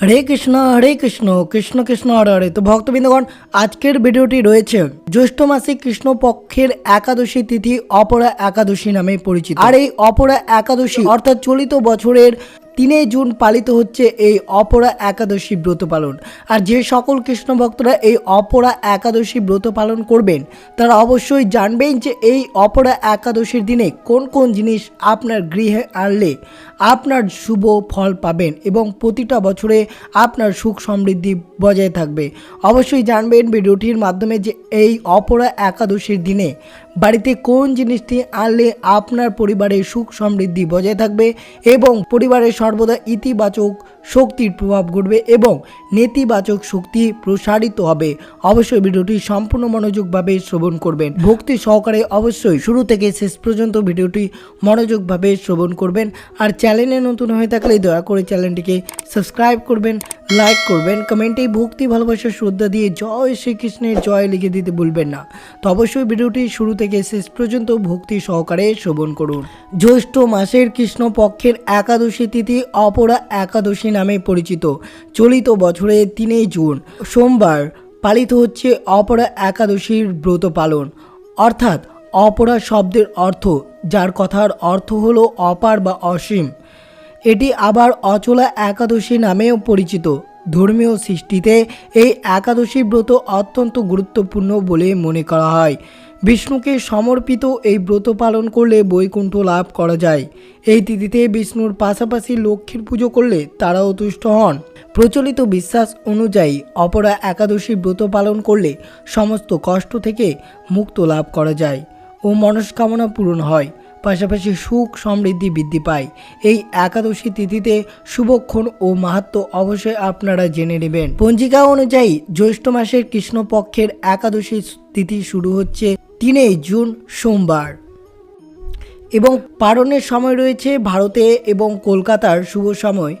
হরে কৃষ্ণ হরে কৃষ্ণ কৃষ্ণ কৃষ্ণ, হরে হরে। তো ভক্তবৃন্দগণ, আজকের ভিডিওটি রয়েছে জ্যৈষ্ঠ মাসে কৃষ্ণ পক্ষের একাদশী তিথি অপরা একাদশী নামে পরিচিত। আর এই অপরা একাদশী অর্থাৎ চলিত বছরের তিনে জুন পালিত হচ্ছে এই অপরা একাদশী ব্রত পালন। আর যে সকল কৃষ্ণ ভক্তরা এই অপরা একাদশী ব্রত পালন করবেন, তারা অবশ্যই জানবেন যে এই অপরা একাদশীর দিনে কোন কোন জিনিস আপনার গৃহে আনলে আপনার শুভ ফল পাবেন এবং প্রতিটা বছরে আপনার সুখ সমৃদ্ধি বজায় থাকবে। অবশ্যই জানবেন ভিডিওটির মাধ্যমে যে এই অপরা একাদশীর দিনে বাড়িতে কোন জিনিসটি আনলে আপনার পরিবারের সুখ সমৃদ্ধি বজায় থাকবে এবং পরিবারের সর্বদা ইতিবাচক শক্তির প্রভাব ঘটবে এবং নেতিবাচক শক্তি প্রসারিত হবে? অবশ্যই ভিডিওটি সম্পূর্ণ মনোযোগভাবে শ্রবণ করবেন। ভক্তি সহকারে অবশ্যই শুরু থেকে শেষ পর্যন্ত ভিডিওটি মনোযোগভাবে শ্রবণ করবেন আর চ্যানেলে নতুন হয়ে থাকলে দয়া করে চ্যানেলটিকে সাবস্ক্রাইব করবেন, লাইক করবেন, কমেন্টে ভক্তি ভালোবাসা শ্রদ্ধা দিয়ে জয় শ্রীকৃষ্ণের জয় লিখে দিতে ভুলবেন না। তো অবশ্যই ভিডিওটি শুরু থেকে শেষ পর্যন্ত ভক্তি সহকারে শ্রবণ করুন। জ্যৈষ্ঠ মাসের কৃষ্ণ পক্ষের একাদশী তিথি অপরা একাদশী নামে পরিচিত। চলিত বছরে তিনই জুন, সোমবার পালিত হচ্ছে অপরা একাদশীর ব্রত পালন। অর্থাৎ অপরা শব্দের অর্থ, যার কথার অর্থ হলো অপার বা অসীম। এটি আবার অচলা একাদশী নামেও পরিচিত। ধর্মীয় সৃষ্টিতে এই একাদশী ব্রত অত্যন্ত গুরুত্বপূর্ণ বলে মনে করা হয়। বিষ্ণুকে সমর্পিত এই ব্রত পালন করলে বৈকুণ্ঠ লাভ করা যায়। এই তিথিতে বিষ্ণুর পাশাপাশি লক্ষ্মীর পুজো করলে তারাও তুষ্ট হন। প্রচলিত বিশ্বাস অনুযায়ী অপরা একাদশী ব্রত পালন করলে সমস্ত কষ্ট থেকে মুক্ত লাভ করা যায় ও মনস্কামনা পূরণ হয়। পাশাপাশি সুখ সমৃদ্ধি বৃদ্ধি পায়। এই একাদশী তিথিতে শুভক্ষণ ও মাহাত্ম অবশ্যই আপনারা জেনে নেবেন। পঞ্জিকা অনুযায়ী জ্যৈষ্ঠ মাসের কৃষ্ণপক্ষের একাদশী তিথি শুরু হচ্ছে তিনই জুন সোমবার। এবং পালনের সময় রয়েছে ভারতে এবং কলকাতার শুভ সময়।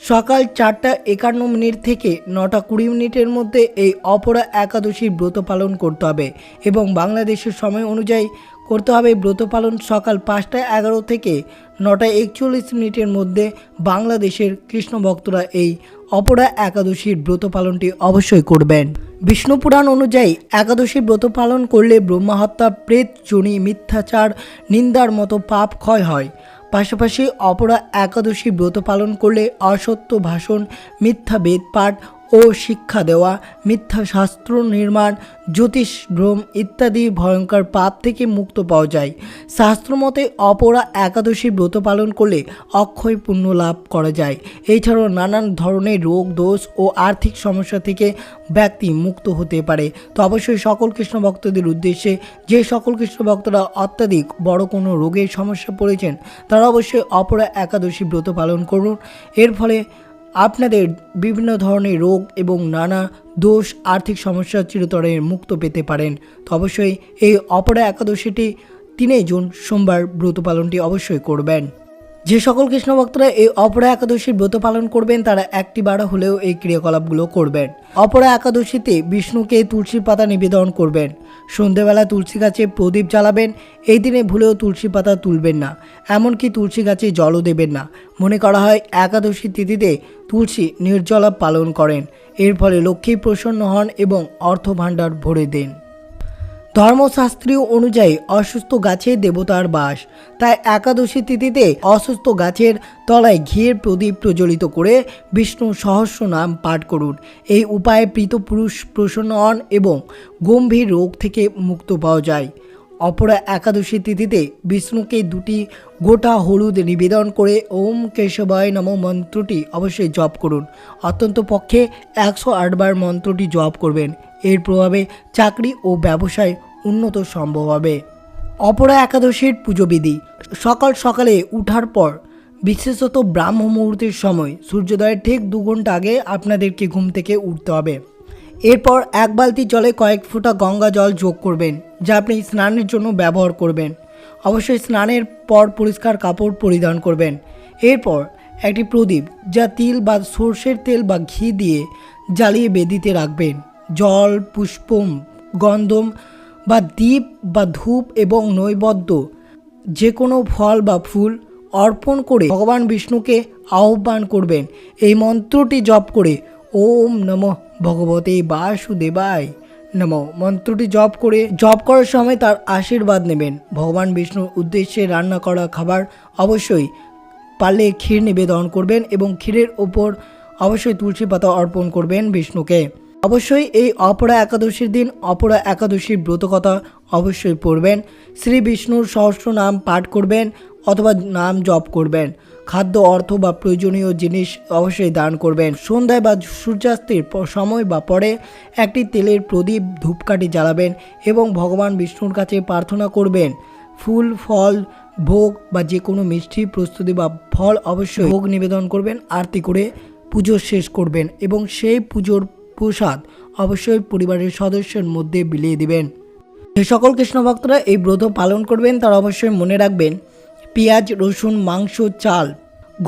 সকাল চারটা একান্ন মিনিট থেকে নটা কুড়ি মিনিটের মধ্যে এই অপরা একাদশীর ব্রত পালন করতে হবে। এবং বাংলাদেশের সময় অনুযায়ী করতে হবে ব্রত পালন সকাল পাঁচটা এগারো থেকে নটা একচল্লিশ মিনিটের মধ্যে বাংলাদেশের কৃষ্ণ ভক্তরা এই অপরা একাদশীর ব্রত পালনটি অবশ্যই করবেন। বিষ্ণু পুরাণ অনুযায়ী একাদশী ব্রত পালন করলে ব্রহ্মহত্যা, প্রেত জনি মিথ্যাচার, নিন্দার মতো পাপ ক্ষয় হয়। পাশাপাশি অপরা একাদশী ব্রত পালন করলে অসত্য ভাষণ, মিথ্যা বেদপাঠ ও শিক্ষা দেওয়া, মিথ্যা শাস্ত্র নির্মাণ, জ্যোতিষ ভ্রম ইত্যাদি ভয়ঙ্কর পাপ থেকে মুক্ত পাওয়া যায়। শাস্ত্রমতে অপরা একাদশী ব্রত পালন করলে অক্ষয় পুণ্য লাভ করা যায়। এছাড়াও নানান ধরনের রোগ, দোষ ও আর্থিক সমস্যা থেকে ব্যক্তি মুক্ত হতে পারে। তো অবশ্যই সকল কৃষ্ণ ভক্তদের উদ্দেশ্যে, যে সকল কৃষ্ণ ভক্তরা অত্যাধিক বড় কোনো রোগের সমস্যা পড়েছেন, তারা অবশ্যই অপরা একাদশী ব্রত পালন করুন। এর ফলে আপনাদের বিভিন্ন ধরনের রোগ এবং নানা দোষ, আর্থিক সমস্যা চিরতরে মুক্ত পেতে পারেন। তো অবশ্যই এই অপরা একাদশীটি তিনে জুন সোমবার ব্রত পালনটি অবশ্যই করবেন। যে সকল কৃষ্ণ ভক্তরা এই অপরা একাদশীর ব্রত পালন করবেন, তারা একটি বার হলেও এই ক্রিয়াকলাপগুলো করবেন। অপরা একাদশীতে বিষ্ণুকে তুলসী পাতা নিবেদন করবেন। সন্ধেবেলা তুলসী গাছে প্রদীপ জ্বালাবেন। এই দিনে ভুলেও তুলসী পাতা তুলবেন না, এমনকি তুলসী গাছে জলও দেবেন না। মনে করা হয়, একাদশী তিথিতে তুলসী নির্জলা পালন করেন। এর ফলে লক্ষ্মী প্রসন্ন হন এবং অর্থ ভাণ্ডার ভরে দেন। ধর্মশাস্ত্রীয় অনুযায়ী অসুস্থ গাছে দেবতার বাস। তাই একাদশী তিথিতে অসুস্থ গাছের তলায় ঘিয়ের প্রদীপ প্রজ্বলিত করে বিষ্ণু সহস্র নাম পাঠ করুন। এই উপায়ে পুরুষ প্রসন্ন হন এবং গম্ভীর রোগ থেকে মুক্ত পাওয়া যায়। অপরা একাদশী তিথিতে বিষ্ণুকে দুটি গোটা হলুদ নিবেদন করে ওম কেশবায় নম মন্ত্রটি অবশ্যই জপ করুন। অত্যন্ত পক্ষে একশো আটবার মন্ত্রটি জপ করবেন। এর প্রভাবে চাকরি ও ব্যবসায় উন্নত সম্ভব হবে। অপরা একাদশীর পুজোবিধি। সকাল সকালে উঠার পর, বিশেষত ব্রাহ্ম মুহূর্তের সময় সূর্যোদয়ের ঠিক দু ঘণ্টা আগে আপনাদেরকে ঘুম থেকে উঠতে হবে। এরপর এক বালতি জলে কয়েক ফোঁটা গঙ্গা জল যোগ করবেন, যা আপনি স্নানের জন্য ব্যবহার করবেন। অবশ্যই স্নানের পর পরিষ্কার কাপড় পরিধান করবেন। এরপর একটি প্রদীপ, যা তিল বা সর্ষের তেল বা ঘি দিয়ে জ্বালিয়ে বেদিতে রাখবেন। জল, পুষ্পম, গন্ধম বা দ্বীপ বা ধূপ এবং নৈবদ্য যে কোনো ফল বা ফুল অর্পণ করে ভগবান বিষ্ণুকে আহ্বান করবেন। এই মন্ত্রটি জপ করে ওম নমঃ ভগবতে বাসুদেবায় নম। মন্ত্রটি জপ করে, জপ করার সময় তার আশীর্বাদ নেবেন। ভগবান বিষ্ণুর উদ্দেশ্যে রান্না করা খাবার অবশ্যই পারলে ক্ষীর নিবেদন করবেন এবং ক্ষীরের ওপর অবশ্যই তুলসী পাতা অর্পণ করবেন বিষ্ণুকে। অবশ্যই এই অপরা একাদশীর দিন অপরা একাদশীর ব্রতকথা অবশ্যই পড়বেন। শ্রী বিষ্ণুর সহস্র নাম পাঠ করবেন অথবা নাম জপ করবেন। খাদ্য, অর্থ বা প্রয়োজনীয় জিনিস অবশ্যই দান করবেন। সন্ধ্যায় বা সূর্যাস্তের সময় বা পরে একটি তেলের প্রদীপ, ধূপকাঠি জ্বালাবেন এবং ভগবান বিষ্ণুর কাছে প্রার্থনা করবেন। ফুল, ফল, ভোগ বা যে কোনো মিষ্টি প্রস্তুতি বা ফল অবশ্যই ভোগ নিবেদন করবেন, আরতি করে পুজো শেষ করবেন এবং সেই পুজোর প্রসাদ অবশ্যই পরিবারের সদস্যের মধ্যে বিলিয়ে দিবেন। যে সকল কৃষ্ণ ভক্তরা এই ব্রত পালন করবেন, তারা অবশ্যই মনে রাখবেন, পেঁয়াজ, রসুন, মাংস, চাল,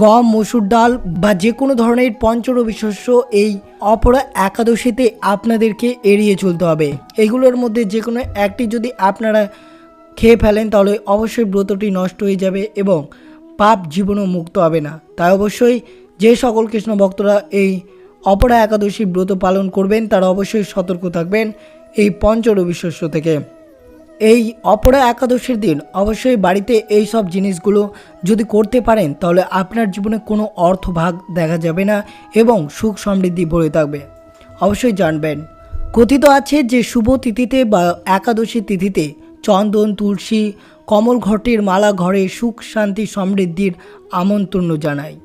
গম, মসুর ডাল বা যে কোনো ধরনের পঞ্চরবি শস্য এই অপরা একাদশীতে আপনাদেরকে এড়িয়ে চলতে হবে। এগুলোর মধ্যে যে কোনো একটি যদি আপনারা খেয়ে ফেলেন, তাহলে অবশ্যই ব্রতটি নষ্ট হয়ে যাবে এবং পাপ জীবনও মুক্ত হবে না। তাই অবশ্যই যে সকল কৃষ্ণ ভক্তরা এই অপরা একাদশী ব্রত পালন করবেন, তারা অবশ্যই সতর্ক থাকবেন এই পঞ্চরবি শস্য থেকে। এই অপরা একাদশীর দিন অবশ্যই বাড়িতে এই সব জিনিসগুলো যদি করতে পারেন, তাহলে আপনার জীবনে কোনো অর্থভাগ দেখা যাবে না এবং সুখ সমৃদ্ধি ভরে থাকবে। অবশ্যই জানবেন। কথিত আছে যে শুভ তিথিতে বা একাদশী তিথিতে চন্দন, তুলসী, কমল ঘটের মালা ঘরে সুখ, শান্তি, সমৃদ্ধির আমন্ত্রণ জানায়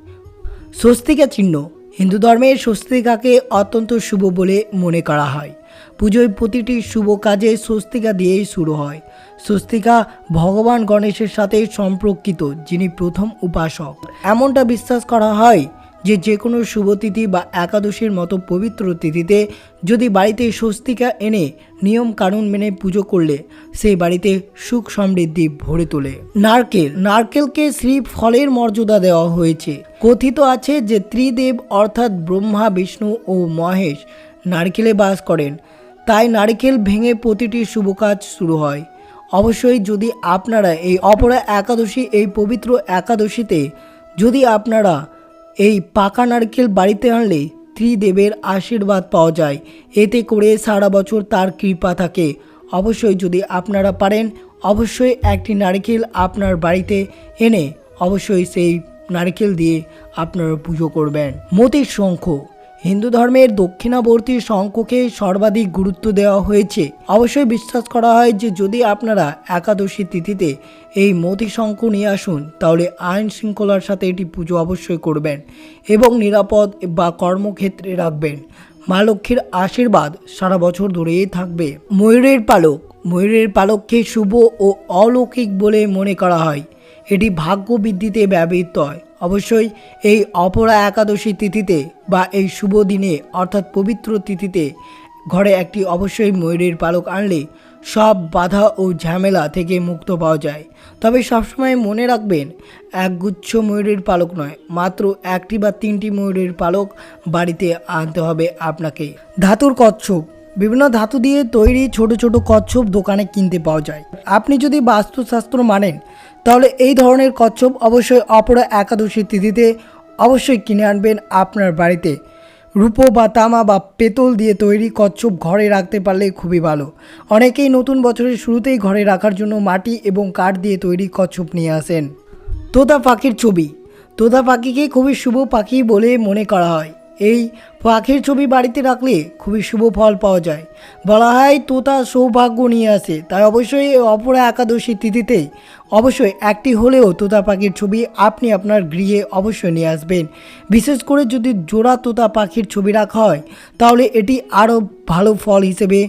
স্বস্তিকা চিহ্ন। হিন্দু ধর্মে স্বস্তিকাকে অত্যন্ত শুভ বলে মনে করা হয়। পুজোয় প্রতিটি শুভ কাজে স্বস্তিকা দিয়েই শুরু হয়। স্বস্তিকা ভগবান গণেশের সাথে সম্পর্কিত, যিনি প্রথম উপাসক। এমনটা বিশ্বাস করা হয় যে যে কোনো শুভ তিথি বা একাদশীর মতো পবিত্র তিথিতে যদি বাড়িতে স্বস্তিকা এনে নিয়ম কানুন মেনে পুজো করলে সেই বাড়িতে সুখ সমৃদ্ধি ভরে তোলে। নারকেল, নারকেলকে শ্রী ফলের মর্যাদা দেওয়া হয়েছে। কথিত আছে যে ত্রিদেব অর্থাৎ ব্রহ্মা, বিষ্ণু ও মহেশ নারকেলে বাস করেন। তাই নারকেল ভেঙে প্রতিটি শুভ কাজ শুরু হয়। অবশ্যই যদি আপনারা এই অপরা একাদশী, এই পবিত্র একাদশীতে যদি আপনারা এই পাকা নারকেল বাড়িতে আনলে ত্রিদেবের আশীর্বাদ পাওয়া যায়। এতে করে সারা বছর তার কৃপা থাকে। অবশ্যই যদি আপনারা পারেন, অবশ্যই একটি নারকেল আপনার বাড়িতে এনে অবশ্যই সেই নারকেল দিয়ে আপনারা পুজো করবেন। মতির শঙ্খ হিন্দু ধর্মের দক্ষিণাবর্তী শঙ্খকে সর্বাধিক গুরুত্ব দেওয়া হয়েছে। অবশ্যই বিশ্বাস করা হয় যে যদি আপনারা একাদশী তিথিতে এই মতি শঙ্খ নিয়ে আসুন, তাহলে আইন শৃঙ্খলার সাথে এটি পুজো অবশ্যই করবেন এবং নিরাপদ বা কর্মক্ষেত্রে রাখবেন। মা লক্ষ্মীর আশীর্বাদ সারা বছর ধরেই থাকবে। ময়ূরের পালক, ময়ূরের পালককে শুভ ও অলৌকিক বলে মনে করা হয়। এটি ভাগ্য বৃদ্ধিতে ব্যবহৃত হয়। অবশ্যই এই অপরা একাদশী তিথিতে বা এই শুভ দিনে, অর্থাৎ পবিত্র তিথিতে ঘরে একটি অবশ্যই ময়ূরের পালক আনলে সব বাধা ও ঝামেলা থেকে মুক্ত পাওয়া যায়। তবে সবসময় মনে রাখবেন, একগুচ্ছ ময়ূরের পালক নয়, মাত্র একটি বা তিনটি ময়ূরের পালক বাড়িতে আনতে হবে আপনাকে। ধাতুর কচ্ছপ। বিভিন্ন ধাতু দিয়ে তৈরি ছোট ছোট কচ্ছপ দোকানে কিনতে পাওয়া যায়। আপনি যদি বাস্তুশাস্ত্র মানেন তাহলে এই ধরনের কচ্ছপ অবশ্যই অপরা একাদশী তিথিতে অবশ্যই কিনে আনবেন আপনার বাড়িতে। রূপো বা তামা বা পেতল দিয়ে তৈরি কচ্ছপ ঘরে রাখতে পারলে খুবই ভালো। অনেকেই নতুন বছরের শুরুতেই ঘরে রাখার জন্য মাটি এবং কাঠ দিয়ে তৈরি কচ্ছপ নিয়ে আসেন। তোতা পাখির ছবি। তোতা পাখিকে খুবই শুভ পাখি বলে মনে করা হয়। এই পাখির ছবি বাড়িতে রাখলে খুবই শুভ ফল পাওয়া যায়। বলা হয় তোতা সৌভাগ্য নিয়ে আসে। তাই অবশ্যই অপরা একাদশী তিথিতে অবশ্যই একটি হলেও তোতা পাখির ছবি আপনি আপনার গৃহে অবশ্যই নিয়ে আসবেন। বিশেষ করে যদি জোড়া তোতা পাখির ছবি রাখা হয়, তাহলে এটি আরও ভালো ফল হিসেবে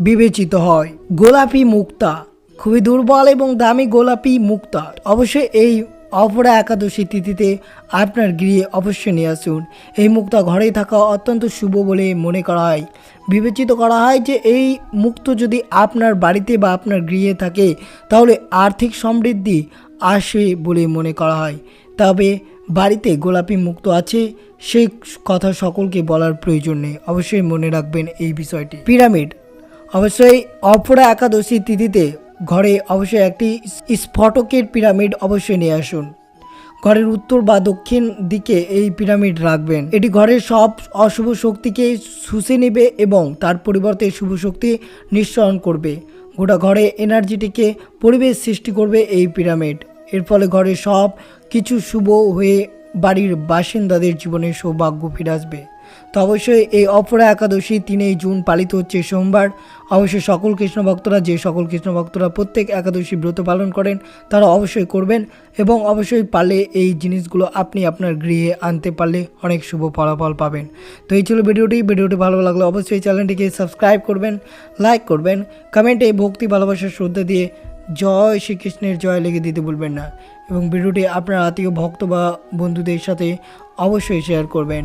বিবেচিত হয়। গোলাপি মুক্তা, খুবই দুর্বল এবং দামি গোলাপি মুক্তা। অবশ্যই এই অপরা একাদশী তিথিতে আপনার গৃহে অবশ্যই নিয়ে আসুন। এই মুক্তা ঘরেই থাকা অত্যন্ত শুভ বলে মনে করা হয়। বিবেচিত করা হয় যে এই মুক্ত যদি আপনার বাড়িতে বা আপনার গৃহে থাকে, তাহলে আর্থিক সমৃদ্ধি আসে বলে মনে করা হয়। তবে বাড়িতে গোলাপি মুক্ত আছে, সেই কথা সকলকে বলার প্রয়োজন নেই। অবশ্যই মনে রাখবেন এই বিষয়টি। পিরামিড। অবশ্যই অপরা একাদশী তিথিতে ঘরে অবশ্যই একটি স্ফটকের পিরামিড অবশ্যই নিয়ে আসুন। ঘরের উত্তর বা দক্ষিণ দিকে এই পিরামিড রাখবেন। এটি ঘরের সব অশুভ শক্তিকে শুষে নেবে এবং তার পরিবর্তে শুভ শক্তি নিঃসরণ করবে। গোটা ঘরে এনার্জিটিকে পরিবেশ সৃষ্টি করবে এই পিরামিড। এর ফলে ঘরে সব কিছু শুভ হয়ে বাড়ির বাসিন্দাদের জীবনে সৌভাগ্য ফিরে আসবে। তো অবশ্যই এই অপরা একাদশী তিনই জুন পালিত হচ্ছে সোমবার। অবশ্যই সকল কৃষ্ণ ভক্তরা, যে সকল কৃষ্ণ ভক্তরা প্রত্যেক একাদশী ব্রত পালন করেন, তারা অবশ্যই করবেন এবং অবশ্যই পারলে এই জিনিসগুলো আপনি আপনার গৃহে আনতে পারলে অনেক শুভ ফলাফল পাবেন। তো এই ছিল ভিডিওটি। ভিডিওটি ভালো লাগলে অবশ্যই চ্যানেলটিকে সাবস্ক্রাইব করবেন, লাইক করবেন, কমেন্টে ভক্তি ভালোবাসার শ্রদ্ধা দিয়ে জয় শ্রীকৃষ্ণের জয় লেগে দিতে ভুলবেন না। এবং ভিডিওটি আপনার আত্মীয়, ভক্ত বা বন্ধুদের সাথে অবশ্যই শেয়ার করবেন।